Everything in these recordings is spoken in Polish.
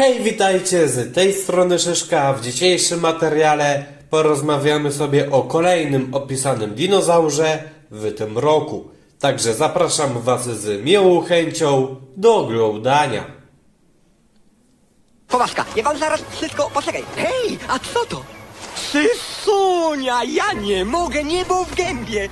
Hej, witajcie z tej strony Szyszka. W dzisiejszym materiale porozmawiamy sobie o kolejnym opisanym dinozaurze w tym roku. Także zapraszam Was z miłą chęcią do oglądania. Poważka, ja wam zaraz wszystko... Poczekaj. Hej, a co to? Sysunia, ja nie mogę, niebo w gębie.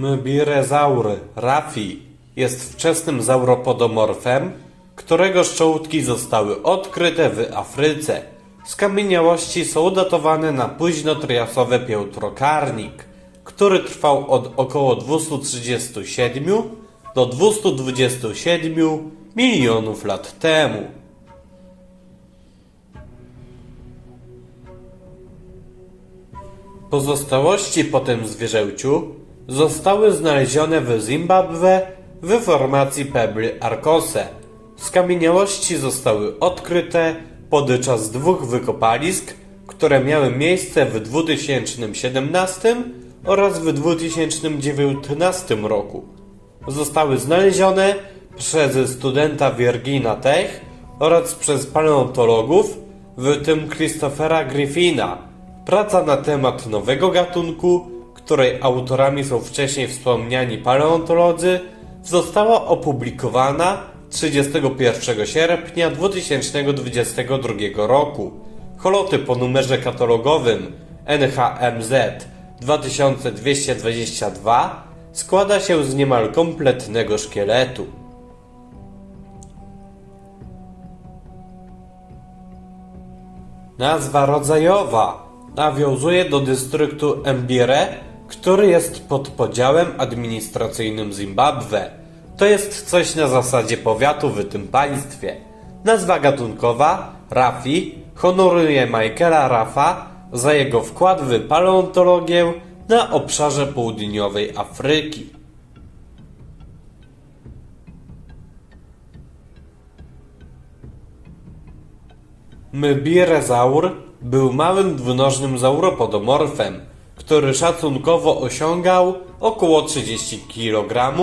Mbirezaur Rafi jest wczesnym zauropodomorfem, którego szczątki zostały odkryte w Afryce. Skamieniałości są datowane na późnotriasowy piętrokarnik, który trwał od około 237 do 227 milionów lat temu. Pozostałości po tym zwierzęciu zostały znalezione w Zimbabwe w formacji Pebble Arcose. Skamieniałości zostały odkryte podczas dwóch wykopalisk, które miały miejsce w 2017 oraz w 2019 roku. Zostały znalezione przez studenta Virgina Tech oraz przez paleontologów, w tym Christophera Griffina. Praca na temat nowego gatunku, której autorami są wcześniej wspomniani paleontolodzy, została opublikowana 31 sierpnia 2022 roku. Holotyp o numerze katalogowym NHMZ 2222 składa się z niemal kompletnego szkieletu. Nazwa rodzajowa nawiązuje do dystryktu Mbire, który jest pod podziałem administracyjnym Zimbabwe. To jest coś na zasadzie powiatu w tym państwie. Nazwa gatunkowa, Rafi, honoruje Michaela Raffa za jego wkład w paleontologię na obszarze południowej Afryki. Mbirezaur był małym dwunożnym zauropodomorfem, który szacunkowo osiągał około 30 kg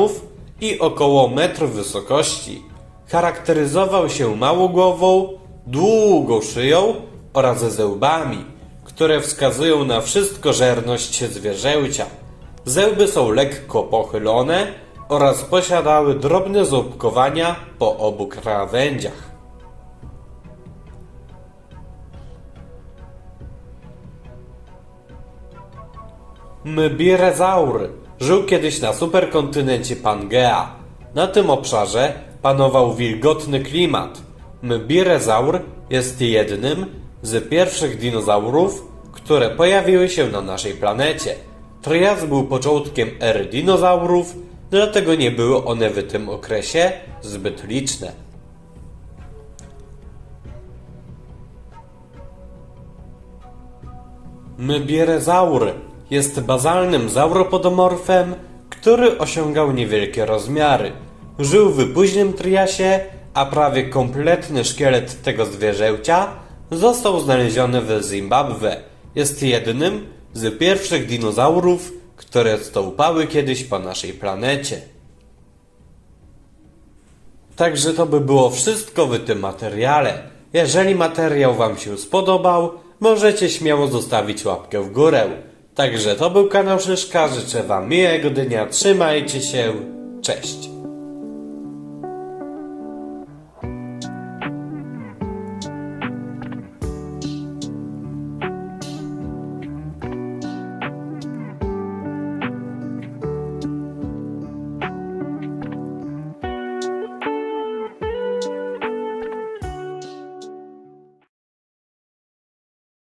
i około metr wysokości. Charakteryzował się małogłową, długą szyją oraz zębami, które wskazują na wszystkożerność zwierzęcia. Zęby są lekko pochylone oraz posiadały drobne ząbkowania po obu krawędziach. Mbirezaur żył kiedyś na superkontynencie Pangea. Na tym obszarze panował wilgotny klimat. Mbirezaur jest jednym z pierwszych dinozaurów, które pojawiły się na naszej planecie. Trias był początkiem ery dinozaurów, dlatego nie były one w tym okresie zbyt liczne. Mbierezaur jest bazalnym zauropodomorfem, który osiągał niewielkie rozmiary. Żył w późnym triasie, a prawie kompletny szkielet tego zwierzęcia został znaleziony w Zimbabwe. Jest jednym z pierwszych dinozaurów, które stąpały kiedyś po naszej planecie. Także to by było wszystko w tym materiale. Jeżeli materiał Wam się spodobał, możecie śmiało zostawić łapkę w górę. Także to był kanał Szyszka, życzę Wam miłego dnia, trzymajcie się, cześć.